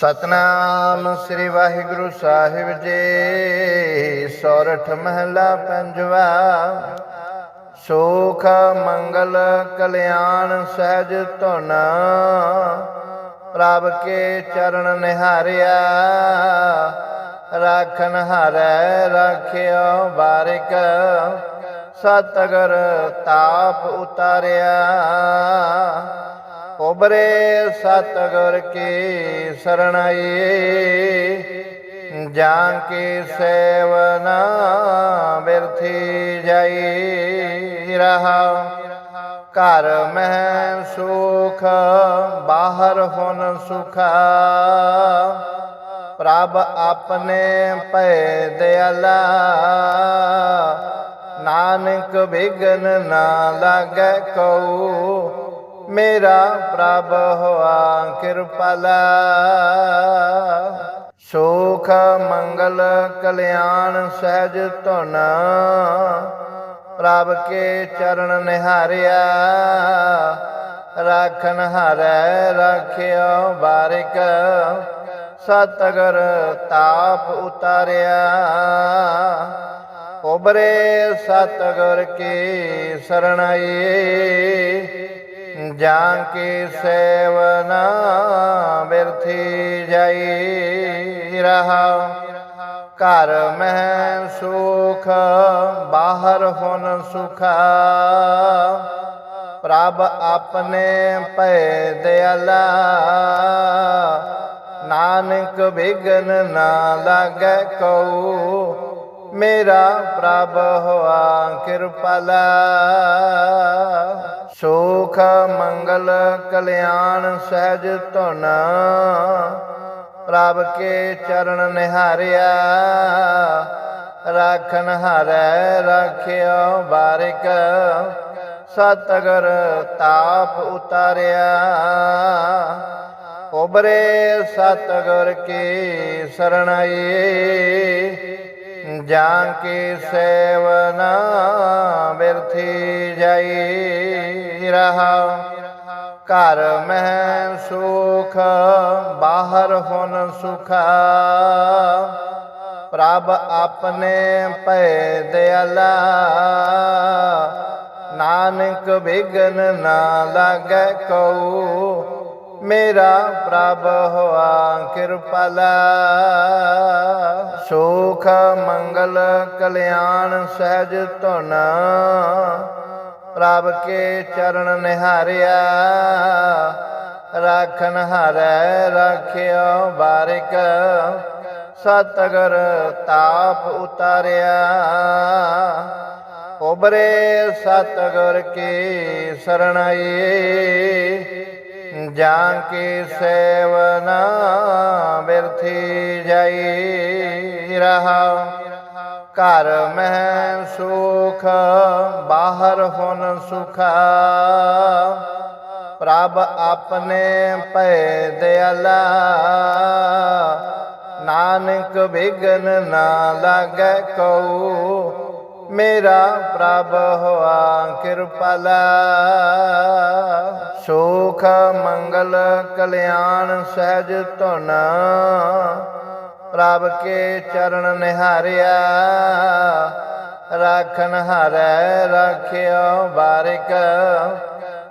ਸਤਨਾਮ ਸ੍ਰੀ ਵਾਹਿਗੁਰੂ ਸਾਹਿਬ ਜੀ, ਸੋਰਠ ਮਹਲਾ ਪੰਜਵਾ। ਸੁਖ, ਮੰਗਲ, ਕਲਿਆਣ ਸਹਿਜ ਧੁਨ, ਪ੍ਰਭ ਕੇ ਚਰਨ ਨਿਹਾਰਿਆ। ਰਾਖਨ ਹਾਰੈ, ਰਾਖਿਓ ਬਾਰਿਕ, ਸਤਗਰ ਤਾਪ ਉਤਾਰਿਆ। ਉਬਰੇ ਸਤਗੁਰ ਕੀ ਸਰਣਾਈ ਜਾਂ ਕੀ ਸੇਵਨਾ ਬਿਰਥੀ ਜਾਈ ਰਹਾ। ਘਰ ਮਹਿ ਸੁਖ, ਬਾਹਰ ਹੁਨ ਸੁਖਾ। ਪ੍ਰਭ ਆਪਣੇ ਭੈ ਦਿਆਲਾ। ਨਾਨਕ ਬਿਗਨ ਨਾ ਲਾਗੈ ਕਉ। ਮੇਰਾ ਪ੍ਰਭ ਹੋਆ ਕਿਰਪਾਲਾ। ਸੁਖ, ਮੰਗਲ, ਕਲਿਆਣ, ਸਹਿਜ ਧੁਨ, ਪ੍ਰਭ ਕੇ ਚਰਨ ਨਿਹਾਰਿਆ। ਰਾਖਨ ਹਾਰੈ, ਰਾਖਿਓ ਬਾਰਿਕ, ਸਤਗੁਰ ਤਾਪ ਉਤਾਰਿਆ। ਉਬਰੇ ਸਤਗੁਰ ਕੀ ਸਰਣਾਈ ਜਾਂ ਕੀ ਸੇਵਨਾ ਬਿਰਥੀ ਜਾਈ ਰਹਾ। ਘਰ ਮਹਿ ਸੁਖ, ਬਾਹਰ ਹੁਨ ਸੁਖਾ। ਪ੍ਰਭ ਆਪਣੇ ਭੈ ਦਿਆਲਾ। ਨਾਨਕ ਬਿਗਨ ਨਾ ਲਾਗੈ ਕਉ। ਮੇਰਾ ਪ੍ਰਭ ਹੋਆ ਕਿਰਪਾਲਾ। ਸੁਖ, ਮੰਗਲ, ਕਲਿਆਣ, ਸਹਿਜ ਧੁਨ। ਪ੍ਰਭ ਕੇ ਚਰਨ ਨਿਹਾਰਿਆ, ਰਾਖਨ ਹਾਰੈ, ਰਾਖਿਓ ਬਾਰਿਕ। ਸਤਗੁਰ ਤਾਪ ਉਤਾਰਿਆ ਉਬਰੇ ਸਤਗੁਰ ਕੀ ਸਰਣਾਈ। ਜਾਂ ਕੀ ਸੇਵਨਾ ਬਿਰਥੀ ਜਾਈ ਰਹਾ। ਘਰ ਮਹਿ ਸੁਖ, ਬਾਹਰ ਹੁਨ ਸੁਖਾ। ਪ੍ਰਭ ਆਪਣੇ ਭੈ ਦਿਆਲਾ। ਨਾਨਕ ਬਿਗਨ ਨਾ ਲਾਗੈ ਕਉ। ਮੇਰਾ ਪ੍ਰਭ ਹੋਆ ਕਿਰਪਾਲਾ। ਸੁਖ, ਮੰਗਲ, ਕਲਿਆਣ ਸਹਿਜ ਧੁਨ, ਪ੍ਰਭ ਕੇ ਚਰਨ ਨਿਹਾਰਿਆ। ਰਾਖਨ ਹਾਰੈ, ਰਾਖਿਓ ਬਾਰਿਕ, ਸਤਗਰ ਤਾਪ ਉਤਾਰਿਆ। ਉਬਰੇ ਸਤਗੁਰ ਕੀ ਸਰਣਾਈ ਜਾਂ ਕੀ ਸੇਵਨਾ ਬਿਰਥੀ ਜਾਈ ਰਹਾ। ਘਰ ਮਹਿ ਸੁਖ, ਬਾਹਰ ਹੁਨ ਸੁਖਾ। ਪ੍ਰਭ ਆਪਣੇ ਭੈ ਦਿਆਲਾ। ਨਾਨਕ ਬਿਗਨ ਨਾ ਲਾਗੈ ਕਉ। ਮੇਰਾ ਪ੍ਰਭ ਹੋਆ ਕਿਰਪਾਲਾ। ਸੁਖ, ਮੰਗਲ, ਕਲਿਆਣ ਸਹਿਜ ਧੁਨ। ਪ੍ਰਭ ਕੇ ਚਰਨ ਨਿਹਾਰਿਆ। ਰਾਖਨ ਹਾਰੈ ਰਾਖਿਓ ਬਾਰਿਕ।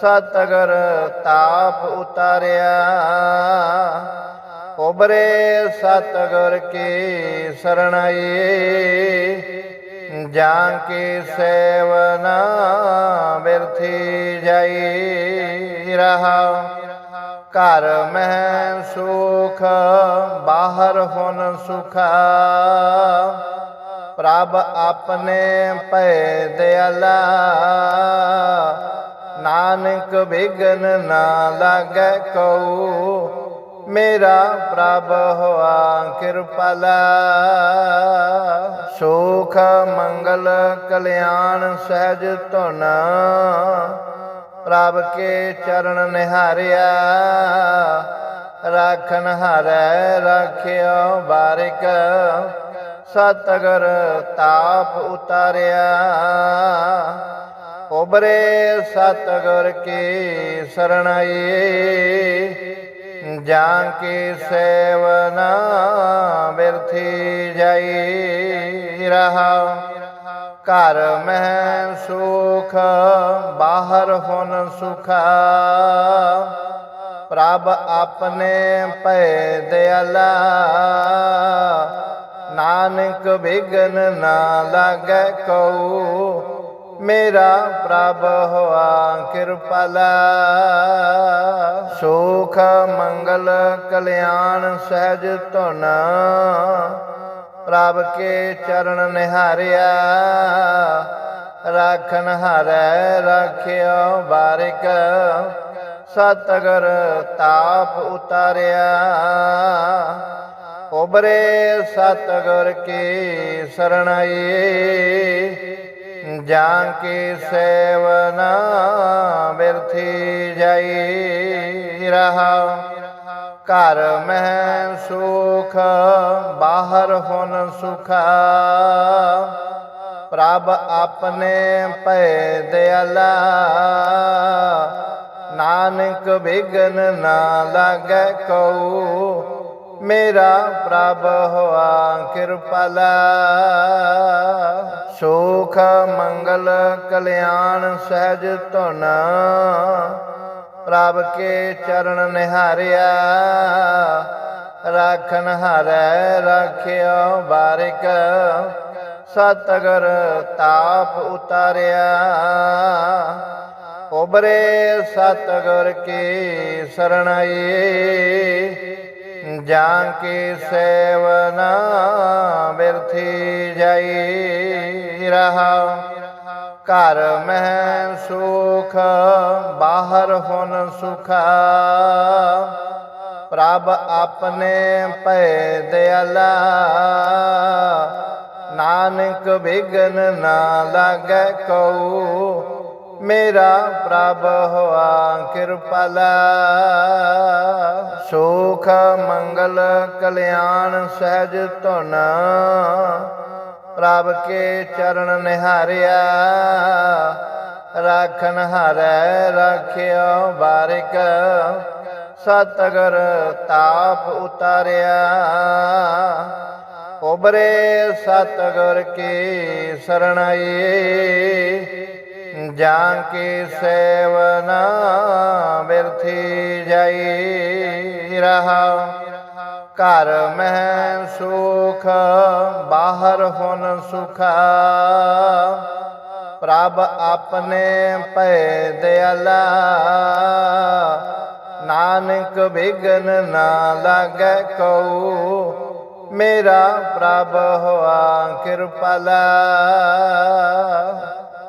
ਸਤਗੁਰ ਤਾਪ ਉਤਾਰਿਆ। ਉਬਰੇ ਸਤਗੁਰ ਕੀ ਸਰਣਾਈ। ਜਾਂ ਕੀ ਸੇਵਨਾ ਬਿਰਥੀ ਜਾਈ ਰਹਾ। ਘਰ ਮਹਿ ਸੁਖ, ਬਾਹਰ ਹੁਨ ਸੁਖਾ। ਪ੍ਰਭ ਆਪਣੇ ਭੈ ਦਿਆਲਾ। ਨਾਨਕ ਬਿਗਨ ਨਾ ਲਾਗੈ ਕਉ। ਮੇਰਾ ਪ੍ਰਭ ਹੋਆ ਕਿਰਪਾਲਾ। ਸੁਖ, ਮੰਗਲ, ਕਲਿਆਣ ਸਹਿਜ ਧੁਨ। ਪ੍ਰਭ ਕੇ ਚਰਨ ਨਿਹਾਰਿਆ। ਰਾਖਨ ਹਾਰੈ ਰਾਖਿਓ ਬਾਰਿਕ। ਸਤਗੁਰ ਤਾਪ ਉਤਾਰਿਆ। ਉਬਰੇ ਸਤਗੁਰ ਕੀ ਸਰਣਾਈ। ਜਾਂ ਕੀ ਸੇਵਨਾ ਬਿਰਥੀ ਜਾਈ ਰਹਾ। ਘਰ ਮਹਿ ਸੁਖ, ਬਾਹਰ ਹੁਨ ਸੁਖਾ। ਪ੍ਰਭ ਆਪਣੇ ਭੈ ਦਿਆਲਾ। ਨਾਨਕ ਬਿਗਨ ਨਾ ਲਾਗੈ ਕਉ। ਮੇਰਾ ਪ੍ਰਭ ਹੋਆ ਕਿਰਪਾਲਾ। ਸੁਖ, ਮੰਗਲ, ਕਲਿਆਣ, ਸਹਿਜ ਧੁਨ। ਪ੍ਰਭ ਕੇ ਚਰਨ ਨਿਹਾਰਿਆ। ਰਾਖਨ ਹਾਰੈ, ਰਾਖਿਓ ਬਾਰਿਕ। ਸਤਗੁਰ ਤਾਪ ਉਤਾਰਿਆ। ਉਬਰੇ ਸਤਗੁਰ ਕੀ ਸਰਣਾਈ। ਜਾਂ ਕੀ ਸੇਵਨਾ ਬਿਰਥੀ ਜਾਈ ਰਹਾ। ਘਰ ਮਹਿ ਸੁਖ, ਬਾਹਰ ਹੁਨ ਸੁਖਾ। ਪ੍ਰਭ ਆਪਣੇ ਭੈ ਦਿਆਲਾ। ਨਾਨਕ ਬਿਗਨ ਨਾ ਲਾਗੈ ਕਉ। ਮੇਰਾ ਪ੍ਰਭ ਹੋਆ ਕਿਰਪਾਲਾ। ਸੁਖ, ਮੰਗਲ, ਕਲਿਆਣ ਸਹਿਜ ਧੁਨ। ਪ੍ਰਭ ਕੇ ਚਰਨ ਨਿਹਾਰਿਆ। ਰਾਖਨ ਹਾਰੈ ਰਾਖਿਓ ਬਾਰਿਕ। ਸਤਗੁਰ ਤਾਪ ਉਤਾਰਿਆ। ਉਬਰੇ ਸਤਗੁਰ ਕੀ ਸਰਣਾਈ। ਜਾਂ ਕੀ ਸੇਵਨਾ ਬਿਰਥੀ ਜਾਈ ਰਹਾ। ਘਰ ਮਹਿ ਸੁਖ, ਬਾਹਰ ਹੁਨ ਸੁਖਾ। ਪ੍ਰਭ ਆਪਣੇ ਭੈ ਦਿਆਲਾ। ਨਾਨਕ ਬਿਗਨ ਨਾ ਲਾਗੈ ਕਉ। ਮੇਰਾ ਪ੍ਰਭ ਹੋਆ ਕਿਰਪਾਲਾ। ਸੁਖ, ਮੰਗਲ, ਕਲਿਆਣ ਸਹਿਜ ਧੁਨ। ਪ੍ਰਭ ਕੇ ਚਰਨ ਨਿਹਾਰਿਆ। ਰਾਖਨ ਹਾਰੈ ਰਾਖਿਓ ਬਾਰਿਕ। ਸਤਗੁਰ ਤਾਪ ਉਤਾਰਿਆ। ਉਬਰੇ ਸਤਗੁਰ ਕੀ ਸਰਣਾਈ। ਜਾਂ ਕੀ ਸੇਵਨਾ ਬਿਰਥੀ ਜਾਈ ਰਹਾ। ਘਰ ਮਹਿ ਸੁਖ, ਬਾਹਰ ਹੁਨ ਸੁਖਾ। ਪ੍ਰਭ ਆਪਣੇ ਭੈ ਦਿਆਲਾ। ਨਾਨਕ ਬਿਗਨ ਨਾ ਲਾਗੈ ਕਉ। ਮੇਰਾ ਪ੍ਰਭ ਹੋਆ ਕਿਰਪਾਲਾ।